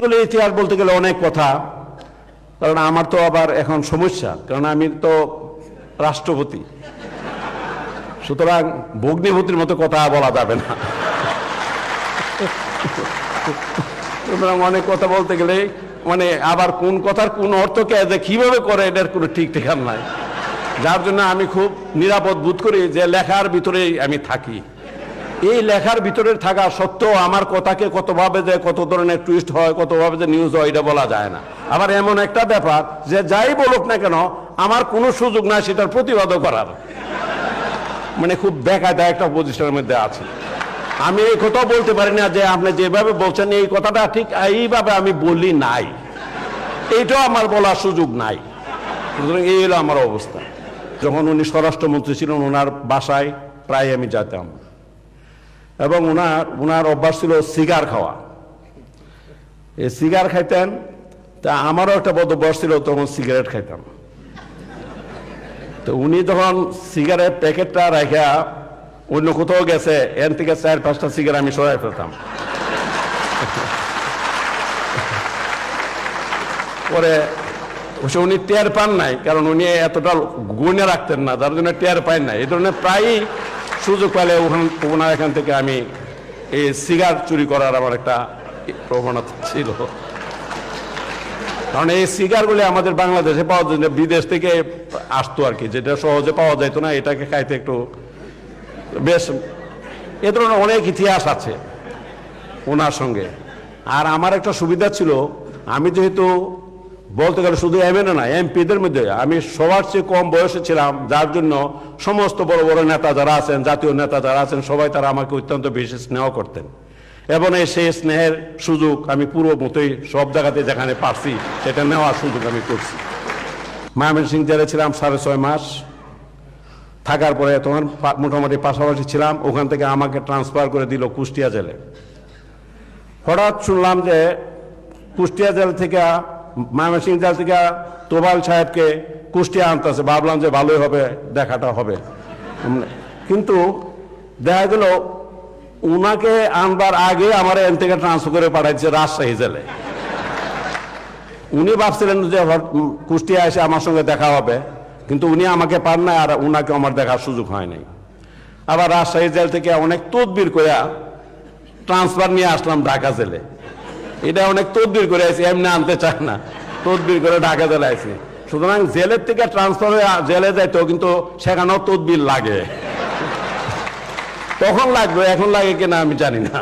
এগুলো ইতিহাস বলতে গেলে অনেক কথা, কারণ আমার তো আবার এখন সমস্যা, কারণ আমি তো রাষ্ট্রপতি। সুতরাং ভগ্নিভূতির মতো কথা বলা যাবে না। সুতরাং অনেক কথা বলতে গেলে মানে আবার কোন কথার কোন অর্থকে যে কীভাবে করে, এটার কোনো ঠিক ঠিকান নাই। যার জন্য আমি খুব নিরাপদ বোধ করি যে লেখার ভিতরেই আমি থাকি। এই লেখার ভিতরে থাকা সত্ত্বেও আমার কথাকে কতভাবে যে কত ধরনের টুইস্ট হয়, কতভাবে যে নিউজ হয়, এটা বলা যায় না। আবার এমন একটা ব্যাপার যে যাই বলুক না কেন, আমার কোনো সুযোগ নাই সেটার প্রতিবাদও করার। মানে খুব বেকায়দা একটা পজিশনের মধ্যে আছে। আমি এই কথা বলতে পারি না যে আপনি যেভাবে বলছেন, এই কথাটা ঠিক এইভাবে আমি বলি নাই। এইটাও আমার বলার সুযোগ নাই। এই হলো আমার অবস্থা। যখন উনি স্বরাষ্ট্রমন্ত্রী ছিলেন, ওনার বাসায় প্রায় আমি যেতাম এবং ওনার ওনার অভ্যাস ছিল সিগার খাওয়া। এই সিগার খাইতেন, তা আমারও একটা বদ অভ্যাস ছিল, তখন সিগারেট খাইতাম। তো উনি তখন সিগারেট প্যাকেটটা রাখা অন্য কোথাও গেছে এর থেকে চার, পাঁচটা সিগারেট আমি সরাই ফেলতাম। পরে উনি টের পান নাই, কারণ উনি এতটা গুনে রাখতেন না, তার জন্য টের পান নাই। এই ধরনের প্রায়ই সুযোগ পেলে ওখান ওনার এখান থেকে আমি এই সিগার চুরি করার আমার একটা প্রবণতা ছিল। কারণ এই সিগারগুলি আমাদের বাংলাদেশে পাওয়া যায় বিদেশ থেকে আসতো আর কি, যেটা সহজে পাওয়া যেত না, এটাকে খাইতে একটু বেশ, এ ধরনের অনেক ইতিহাস আছে ওনার সঙ্গে। আর আমার একটা সুবিধা ছিল, আমি যেহেতু বলতে গেলে শুধু এমএনএ না এমপিদের মধ্যে আমি সবার চেয়ে কম বয়সে ছিলাম, যার জন্য সমস্ত বড় বড় নেতা যারা আছেন, জাতীয় নেতা যারা আছেন, সবাই তারা আমাকে অত্যন্ত বেশি স্নেহ করতেন। এবং এই সেই স্নেহের সুযোগ আমি পুরো মতোই সব জায়গাতে যেখানে পারছি, সেটা নেওয়ার সুযোগ আমি করছি। ময়মনসিং জেলে ছিলাম সাড়ে ছয় মাস। থাকার পরে তখন মোটামুটি পাশাপাশি ছিলাম, ওখান থেকে আমাকে ট্রান্সফার করে দিল কুষ্টিয়া জেলে। হঠাৎ শুনলাম যে কুষ্টিয়া জেল থেকে ময়মনসিং জেল থেকে তোবাল সাহেবকে কুষ্টিয়া আনতেছে ভাবলাম যে ভালোই হবে, দেখাটা হবে। কিন্তু দেখা গেল, উনাকে আনবার আগে আমার এন থেকে ট্রান্সফার করে পাঠাইছে রাজশাহী জেলে। উনি ভাবছিলেন যে কুষ্টিয়া এসে আমার সঙ্গে দেখা হবে। কিন্তু উনি আমাকে পান না আর উনাকে আমার দেখার সুযোগ হয় নাই। আবার রাজশাহী জেল থেকে অনেক তদবির করে ট্রান্সফার নিয়ে আসলাম ঢাকা জেলে। এটা অনেক তদবির করে আছে এমনি আনতে চায় না। তদবির করে ঢাকা জেলে আছে সুতরাং জেলের থেকে ট্রান্সফার হয়ে জেলে যাইতো কিন্তু সেখানেও তদবির লাগে। তখন লাগবে, এখন লাগে কিনা আমি জানি না।